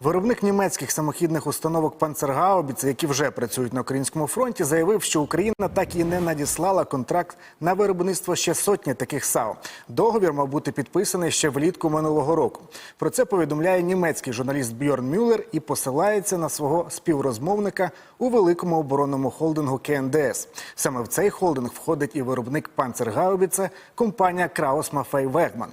Виробник німецьких самохідних установок «Панцергаубіце», які вже працюють на українському фронті, заявив, що Україна так і не надіслала контракт на виробництво ще сотні таких САУ. Договір мав бути підписаний ще влітку минулого року. Про це повідомляє німецький журналіст Бьорн Мюллер і посилається на свого співрозмовника у великому оборонному холдингу КНДС. Саме в цей холдинг входить і виробник «Панцергаубіце» компанія Краус Мафей Вегман.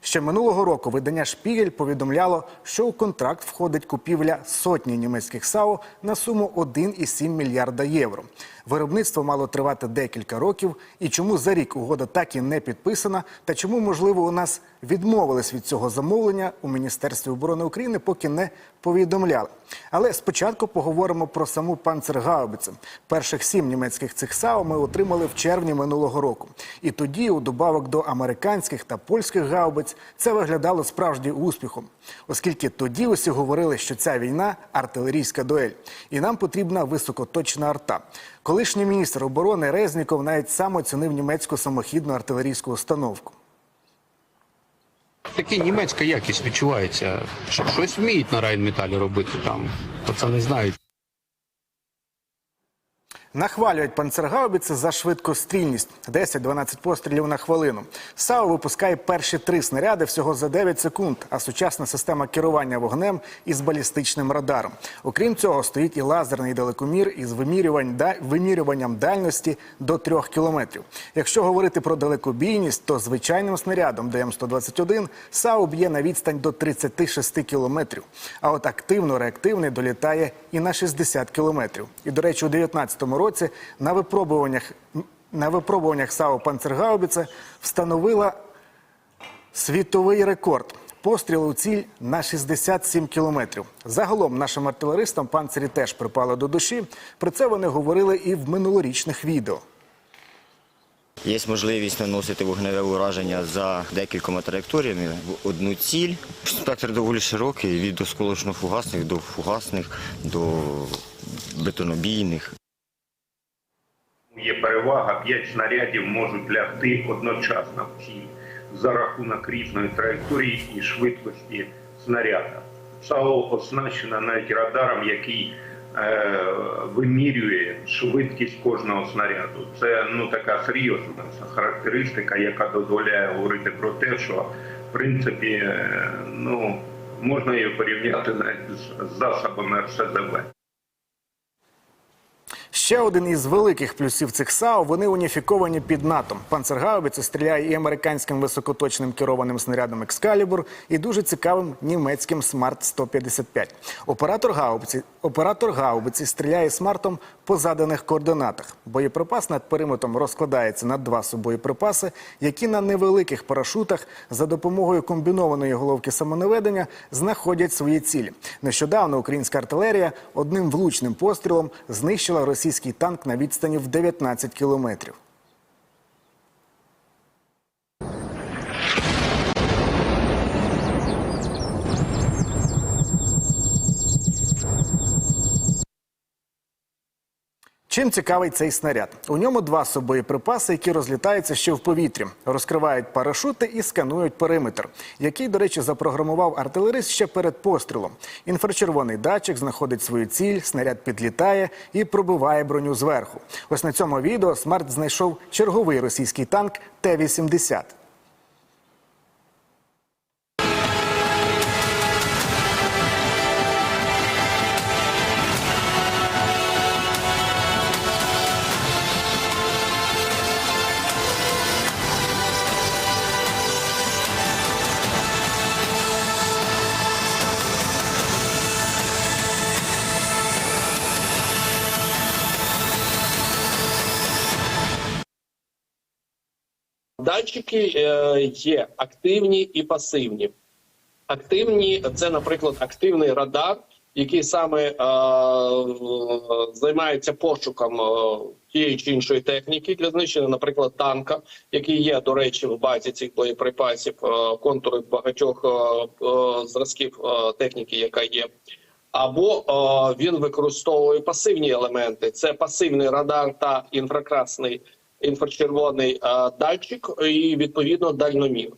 Ще минулого року видання Шпігель повідомляло, що у контракт входить купівля сотні німецьких САУ на суму 1,7 мільярда євро. Виробництво мало тривати декілька років. І чому за рік угода так і не підписана, та чому, можливо, у нас відмовились від цього замовлення у Міністерстві оборони України, поки не повідомляли. Але спочатку поговоримо про саму «Панцергаубіце». Перших сім німецьких цих САУ ми отримали в червні минулого року. І тоді, у добавок до американських та польських гаубиць, це виглядало справжнім успіхом, оскільки тоді усі говорили, що ця війна артилерійська дуель, і нам потрібна високоточна арта. Колишній міністр оборони Резніков навіть сам оцінив німецьку самохідну артилерійську установку. Таке німецька якість відчувається. Що щось вміють на райнметалі робити там. Пацани знають. Нахвалюють панцергаубіці за швидкострільність 10-12 пострілів на хвилину. САУ випускає перші три снаряди всього за 9 секунд, а сучасна система керування вогнем із балістичним радаром. Окрім цього, стоїть і лазерний далекомір із вимірювань, да- вимірюванням дальності до 3 кілометрів. Якщо говорити про далекобійність, то звичайним снарядом ДМ-121 САУ б'є на відстань до 36 кілометрів. А от активно-реактивний долітає і на 60 кілометрів. І, до речі, у 2019 році на випробуваннях, на випробуваннях САУ «Панцергаубіце» встановила світовий рекорд. Постріл у ціль на 67 кілометрів. Загалом нашим артилеристам панцирі теж припали до душі. Про це вони говорили і в минулорічних відео. Є можливість наносити вогневе ураження за декількома траєкторіями в одну ціль. Спектр доволі широкий від осколочно-фугасних до фугасних, до бетонобійних. Є перевага, 5 снарядів можуть лягти одночасно в ціль за рахунок різної траєкторії і швидкості снаряда. САУ оснащена навіть радаром, який е, вимірює швидкість кожного снаряду. Це ну така серйозна характеристика, яка дозволяє говорити про те, що в принципі е, ну можна її порівняти навіть з- засобами РСЗВ. Ще один із великих плюсів цих САУ – вони уніфіковані під НАТО. Панцергаубіце стріляє і американським високоточним керованим снарядом «Екскалібур», і дуже цікавим німецьким «Смарт-155». Оператор гаубиці, оператор гаубиці стріляє смартом по заданих координатах. Боєприпас над периметром розкладається на два субоєприпаси, які на невеликих парашутах за допомогою комбінованої головки самонаведення знаходять свої цілі. Нещодавно українська артилерія одним влучним пострілом знищила російський танк на відстані в 19 кілометрів. Чим цікавий цей снаряд? У ньому два субоєприпаси, які розлітаються ще в повітрі, розкривають парашути і сканують периметр, який, до речі, запрограмував артилерист ще перед пострілом. Інфрачервоний датчик знаходить свою ціль, снаряд підлітає і пробиває броню зверху. Ось на цьому відео смарт знайшов черговий російський танк Т-80. Датчики е, є активні і пасивні. Активні це, наприклад, активний радар, який саме е, займається пошуком е, тієї чи іншої техніки для знищення, наприклад, танка, який є, до речі, в базі цих боєприпасів, е, контури багатьох е, зразків техніки, яка є. Або е, він використовує пасивні елементи: це пасивний радар та інфракрасний інфрачервоний е, датчик і відповідно дальномір.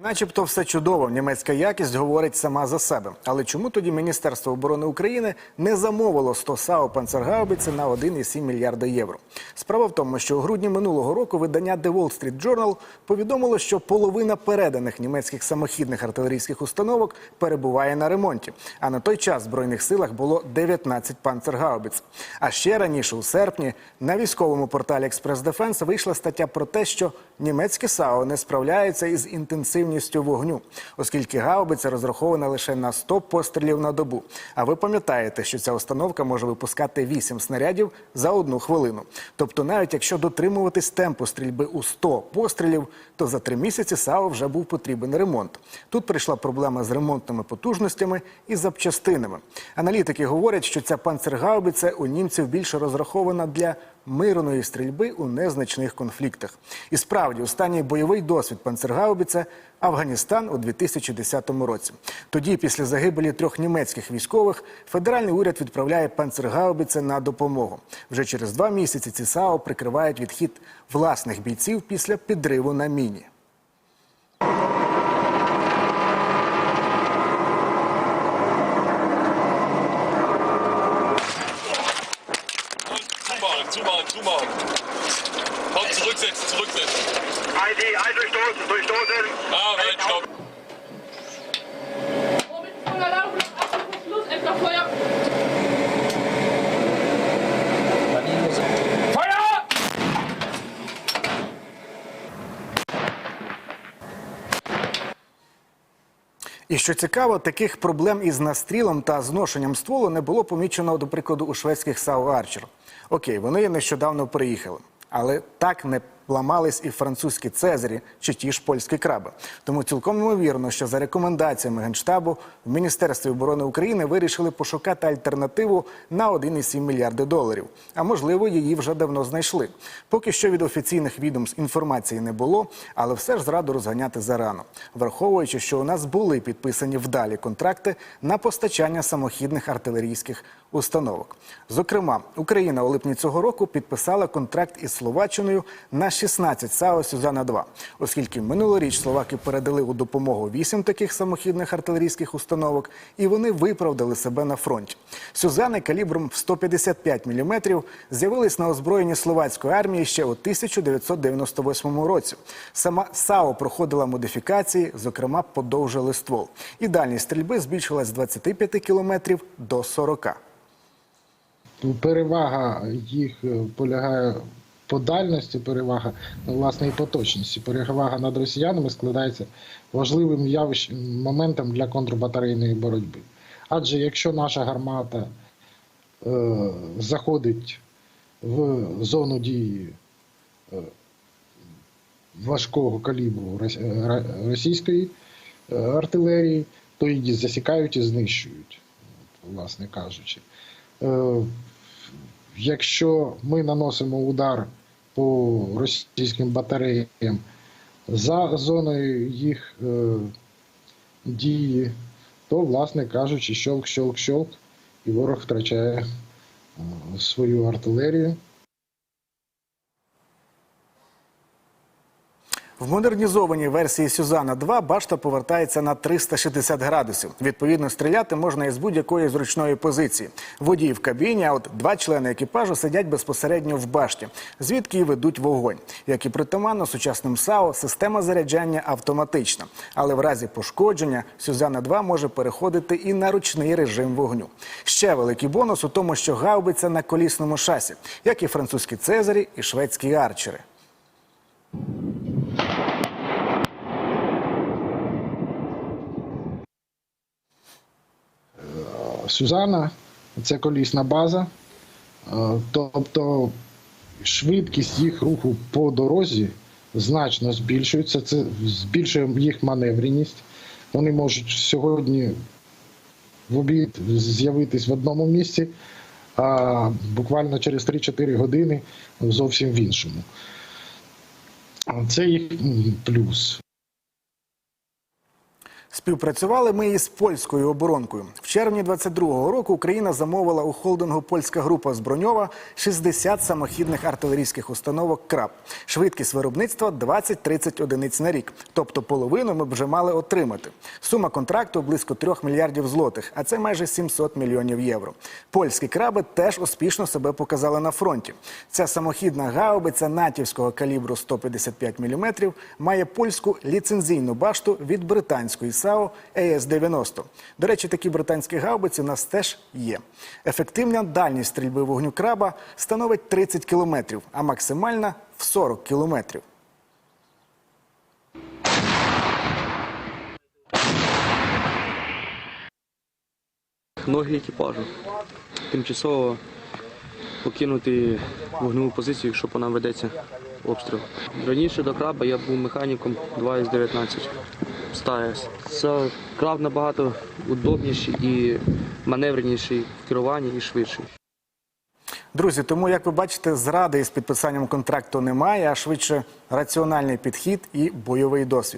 Начебто все чудово, німецька якість говорить сама за себе. Але чому тоді Міністерство оборони України не замовило 100 САУ «Панцергаубіці» на 1,7 мільярда євро? Справа в тому, що у грудні минулого року видання The Wall Street Journal повідомило, що половина переданих німецьких самохідних артилерійських установок перебуває на ремонті. А на той час в збройних силах було 19 «Панцергаубіц». А ще раніше, у серпні, на військовому порталі Експрес Дефенс вийшла стаття про те, що німецькі САУ не справляються із інтенсивністю вогню, оскільки гаубиця розрахована лише на 100 пострілів на добу. А ви пам'ятаєте, що ця установка може випускати 8 снарядів за одну хвилину. Тобто, навіть якщо дотримуватись темпу стрільби у 100 пострілів, то за три місяці САУ вже був потрібен ремонт. Тут прийшла проблема з ремонтними потужностями і запчастинами. Аналітики говорять, що ця панцергаубиця у німців більше розрахована для мирної стрільби у незначних конфліктах. І справді, останній бойовий досвід панцергаубіце Афганістан у 2010 році. Тоді, після загибелі трьох німецьких військових, федеральний уряд відправляє панцергаубіце на допомогу. Вже через два місяці ці САО прикривають відхід власних бійців після підриву на міні. Zumachen. Komm, zurücksetzen, zurücksetzen. ID, ein durchstoßen, durchstoßen. Ah, halt, stopp. І що цікаво, таких проблем із настрілом та зношенням стволу не було помічено, до прикладу, у шведських САУ Арчер. Окей, вони нещодавно приїхали, але так не ламались і французькі цезарі чи ті ж польські краби. Тому цілком ймовірно, що за рекомендаціями генштабу в Міністерстві оборони України вирішили пошукати альтернативу на 1,7 мільярди доларів. А можливо, її вже давно знайшли. Поки що від офіційних відомств інформації не було, але все ж зраду розганяти зарано, враховуючи, що у нас були підписані вдалі контракти на постачання самохідних артилерійських установок. Зокрема, Україна у липні цього року підписала контракт із Словаччиною на 16 САУ Сюзана-2, оскільки минулоріч словаки передали у допомогу 8 таких самохідних артилерійських установок, і вони виправдали себе на фронті. Сюзани калібром в 155 мм з'явились на озброєнні словацької армії ще у 1998 році. Сама САУ проходила модифікації, зокрема, подовжили ствол. І дальність стрільби збільшилась з 25 км до 40 перевага їх е, полягає по дальності, перевага ну, власне і по точності. Перевага над росіянами складається важливим явищем моментом для контрбатарейної боротьби. Адже якщо наша гармата е, заходить в зону дії е, важкого калібру російської е, артилерії, то її засікають і знищують, власне кажучи. Е, Якщо ми наносимо удар по російським батареям за зоною їх е, дії, то, власне кажучи, щолк, щолк, щолк, і ворог втрачає е, свою артилерію. В модернізованій версії Сюзана 2 башта повертається на 360 градусів. Відповідно, стріляти можна із будь-якої зручної позиції. Водій в кабіні, а от два члени екіпажу сидять безпосередньо в башті, звідки й ведуть вогонь. Як і притаманно сучасним САУ, система заряджання автоматична. Але в разі пошкодження Сюзана 2 може переходити і на ручний режим вогню. Ще великий бонус у тому, що гаубиця на колісному шасі, як і французькі цезарі і шведські арчери. Сюзана це колісна база, е, тобто швидкість їх руху по дорозі значно збільшується. Це збільшує їх маневреність. Вони можуть сьогодні в обід з'явитись в одному місці, а буквально через 3-4 години зовсім в іншому. Це їх плюс. Співпрацювали ми із польською оборонкою. В червні 22-го року Україна замовила у холдингу польська група зброньова 60 самохідних артилерійських установок КРАП. Швидкість виробництва 20-30 одиниць на рік. Тобто половину ми б вже мали отримати. Сума контракту близько 3 мільярдів злотих, а це майже 700 мільйонів євро. Польські краби теж успішно себе показали на фронті. Ця самохідна гаубиця натівського калібру 155 мм має польську ліцензійну башту від британської САУ АС-90. До речі, такі британські гаубиці у нас теж є. Ефективна дальність стрільби вогню краба становить 30 кілометрів, а максимальна в 40 кілометрів. ноги екіпажу. Тимчасово покинути вогневу позицію, якщо по нам ведеться обстріл. Раніше до краба я був механіком 2 із 19 Старес. Це краб набагато удобніший і маневреніший в керуванні і швидший. Друзі, тому як ви бачите, зради із підписанням контракту немає, а швидше раціональний підхід і бойовий досвід.